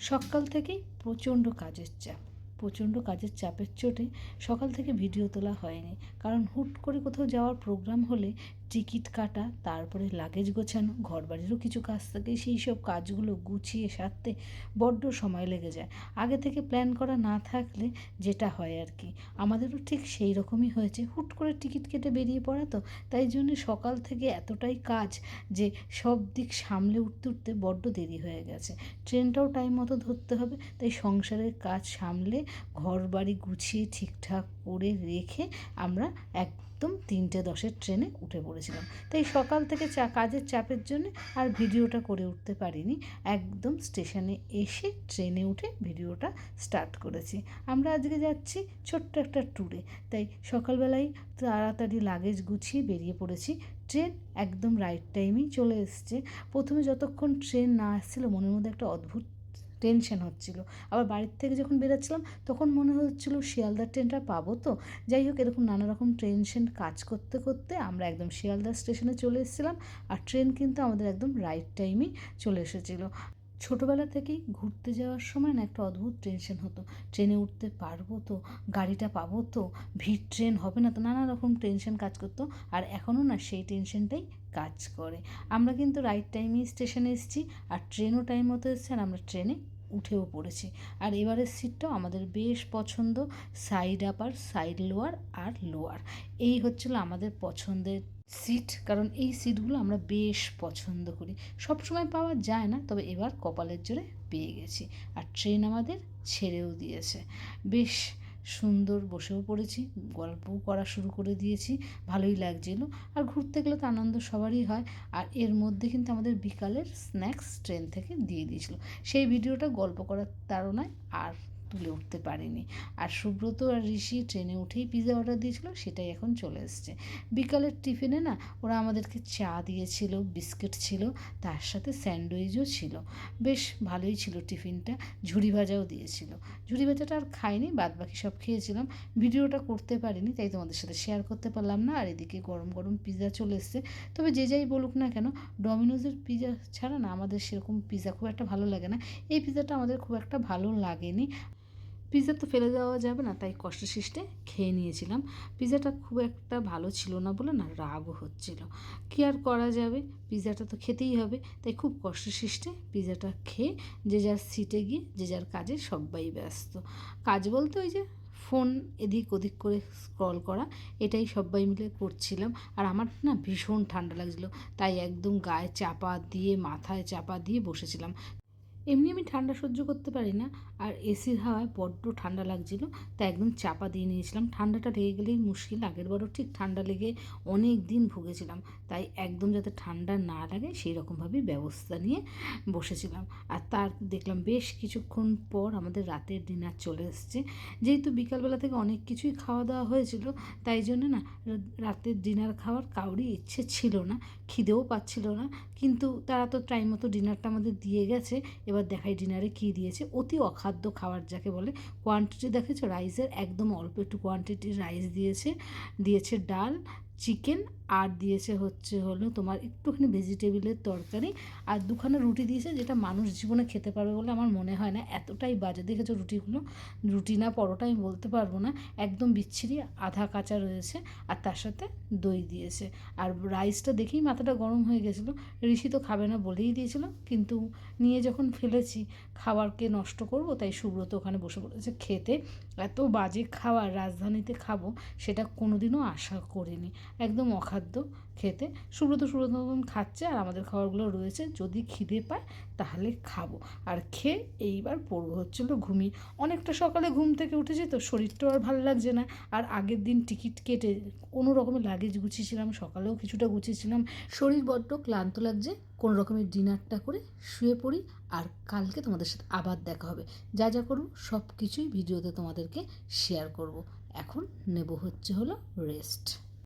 সকাল থেকেই প্রচণ্ড কাজের চাপ। প্রচণ্ড কাজের চাপের চোটে সকাল থেকে ভিডিও তোলা হয়নি। কারণ হুট করে কোথাও যাওয়ার প্রোগ্রাম হলে টিকিট কাটা, তারপরে লাগেজ গোছানো, ঘরবাড়িরও কিছু কাজ থাকে, সেই সব কাজগুলো গুছিয়ে সারতে বড্ড সময় লেগে যায়। আগে থেকে প্ল্যান করা না থাকলে যেটা হয় আর কি। আমাদেরও ঠিক সেই রকমই হয়েছে। হুট করে টিকিট কেটে বেরিয়ে পড়া তো, তাই জন্য সকাল থেকে এতটাই কাজ যে সব দিক সামলে উঠতে উঠতে বড্ড দেরি হয়ে গেছে। ট্রেনটাও টাইম মতো ধরতে হবে, তাই সংসারের কাজ সামলে ঘর বাড়ি গুছিয়ে ঠিকঠাক করে রেখে আমরা একদম তিনটে দশের ট্রেনে উঠে পড়েছিলাম। তাই সকাল থেকে চা, কাজের চাপের জন্য আর ভিডিওটা করে উঠতে পারিনি। একদম স্টেশনে এসে ট্রেনে উঠে ভিডিওটা স্টার্ট করেছি। আমরা আজকে যাচ্ছি ছোট্ট একটা ট্যুরে তাই সকালবেলায় তাড়াতাড়ি লাগেজ গুছিয়ে বেরিয়ে পড়েছি। ট্রেন একদম রাইট টাইমেই চলে এসছে। প্রথমে যতক্ষণ ট্রেন না আসছিল মনের মধ্যে একটা অদ্ভুত টেনশন হচ্ছিল। আবার বাড়ির থেকে যখন বেরোচ্ছিলাম, তখন মনে হচ্ছিল শিয়ালদার ট্রেনটা পাবো তো। যাই হোক, এরকম নানা রকম টেনশন কাজ করতে করতে আমরা একদম শিয়ালদা স্টেশনে চলে এসেছিলাম। আর ট্রেন কিন্তু আমাদের একদম রাইট টাইমেই চলে এসেছিল। ছোটোবেলা থেকেই ঘুরতে যাওয়ার সময় না একটা অদ্ভুত টেনশন হতো। ট্রেনে উঠতে পারব তো, গাড়িটা পাবো তো, ভিড় ট্রেন হবে না তো, নানা রকম টেনশন কাজ করতো। আর এখনও না সেই টেনশনটাই কাজ করে। আমরা কিন্তু রাইট টাইমেই স্টেশনে এসেছি আর ট্রেনও টাইম মতো এসছে আর আমরা ট্রেনে উঠেও পড়েছি। আর এবারের সিটটাও আমাদের বেশ পছন্দ সাইড আপার সাইড লোয়ার আর লোয়ার এই হচ্ছিল আমাদের পছন্দের সিট, কারণ এই সিটগুলো আমরা বেশ পছন্দ করি। সব সময় পাওয়া যায় না, তবে এবার কপালের জোরে পেয়ে গেছি। আর ট্রেন আমাদের ছেড়েও দিয়েছে। বেশ সুন্দর বসেও পড়েছি, গল্পও করা শুরু করে দিয়েছি, ভালোই লাগছিল। আর ঘুরতে গেলে তো আনন্দ সবারই হয়। আর এর মধ্যে কিন্তু আমাদের বিকালের স্ন্যাক্স ট্রেন থেকে দিয়ে দিয়েছিল। সেই ভিডিওটা গল্প করার তাড়নায় আর তুলে উঠতে পারেনি। আর সুব্রত আর ঋষি ট্রেনে উঠেই পিৎজা অর্ডার দিয়েছিল, সেটাই এখন চলে এসছে। বিকালের টিফিনে না, ওরা আমাদেরকে চা দিয়েছিল, বিস্কিট ছিল, তার সাথে স্যান্ডউইচও ছিল। বেশ ভালোই ছিল টিফিনটা ঝুড়ি ভাজাও দিয়েছিল। ঝুড়ি ভাজাটা আর খাইনি বাদ বাকি সব খেয়েছিলাম। ভিডিওটা করতে পারিনি, তাই তোমাদের সাথে শেয়ার করতে পারলাম না। আর এদিকে গরম গরম পিৎজা চলে এসছে। তবে যে যাই বলুক না কেন ডমিনোজের পিৎজা ছাড়া না আমাদের সেরকম পিৎজা খুব একটা ভালো লাগে না। এই পিৎজাটা আমাদের খুব একটা ভালো লাগেনি। পিৎজা তো ফেলে দেওয়া যাবে না, তাই কষ্ট সৃষ্টে খেয়ে নিয়েছিলাম। পিৎজাটা খুব একটা ভালো ছিল না বলে না রাগও হচ্ছিল। কী আর করা যাবে? পিৎজাটা তো খেতেই হবে, তাই খুব কষ্ট সৃষ্টে পিৎজাটা খেয়ে যে যার সিটে গিয়ে, যে যার কাজে সবাই ব্যস্ত। কাজ বলতে ওই যে ফোন এদিক ওদিক করে স্ক্রল করা, এটাই সবাই মিলে করছিলাম। আর আমার না ভীষণ ঠান্ডা লাগছিল, তাই একদম গায়ে চাপা দিয়ে, মাথায় চাপা দিয়ে বসেছিলাম। এমনি আমি ঠান্ডা সহ্য করতে পারি না। আর এসির হাওয়ায় বড্ড ঠান্ডা লাগছিল, তাই একদম চাপা দিয়ে নিয়েছিলাম। ঠান্ডাটা লেগে গেলেই মুশকিল, আগের বারও ঠিক ঠান্ডা লেগে অনেক দিন ভুগেছিলাম। তাই একদম যাতে ঠান্ডা না লাগে সেই রকমভাবেই ব্যবস্থা নিয়ে বসেছিলাম। আর তার দেখলাম বেশ কিছুক্ষণ পর আমাদের রাতের ডিনার চলে এসছে। যেহেতু বিকালবেলা থেকে অনেক কিছুই খাওয়া দাওয়া হয়েছিল, তাই জন্য না রাতের ডিনার খাওয়ার কাউরই ইচ্ছে ছিল না, খিদেও পাচ্ছিল না। কিন্তু তারা তো টাইম মতো ডিনারটা আমাদের দিয়ে গেছে, এবার দেখাই ডিনারে কী দিয়েছে। অতি অখাদ্য খাবার যাকে বলে। কোয়ান্টিটি দেখেছ? রাইসের একদম অল্প একটু কোয়ান্টিটির রাইস দিয়েছে দিয়েছে ডাল চিকেন আর দিয়েছে হচ্ছে হলো তোমার একটুখানি ভেজিটেবিলের তরকারি, আর দুখানা রুটি দিয়েছে যেটা মানুষ জীবনে খেতে পারবে বলে আমার মনে হয় না। এতটাই বাজে। দেখেছ রুটিগুলো? রুটি না, পরোটা আমি বলতে পারব না। একদম বিচ্ছিরি আধা কাঁচা রয়েছে, আর তার সাথে দই দিয়েছে। আর রাইসটা দেখেই মাথাটা গরম হয়ে গেছিল। ঋষি তো খাবে না বলেই দিয়েছিল, কিন্তু নিয়ে যখন ফেলেছি, খাবারকে নষ্ট করব, তাই সুব্রত ওখানে বসে পড়েছে খেতে এত বাজে খাবার রাজধানীতে খাব সেটা কোনোদিনও আশা করিনি। একদম অখাদ্য। খেতে। সুব্রত সুব্রত মতন খাচ্ছে আর আমাদের খাবারগুলো রয়েছে। যদি খিদে পায় তাহলে খাব। আর খেয়ে এইবার পড়ব হচ্ছিল ঘুমিয়ে অনেকটা সকালে ঘুম থেকে উঠেছি তো শরীরটাও আর ভালো লাগছে না। আর আগের দিন টিকিট কেটে কোনো রকমের লাগেজ গুছিয়েছিলাম, সকালেও কিছুটা গুছিয়েছিলাম। শরীর বড্ড ক্লান্ত লাগছে। কোনো রকমের ডিনারটা করে শুয়ে পড়ি আর কালকে তোমাদের সাথে আবার দেখা হবে। যা যা করব সব কিছুই ভিডিওতে তোমাদেরকে শেয়ার করব। এখন নেব হচ্ছে হলো রেস্ট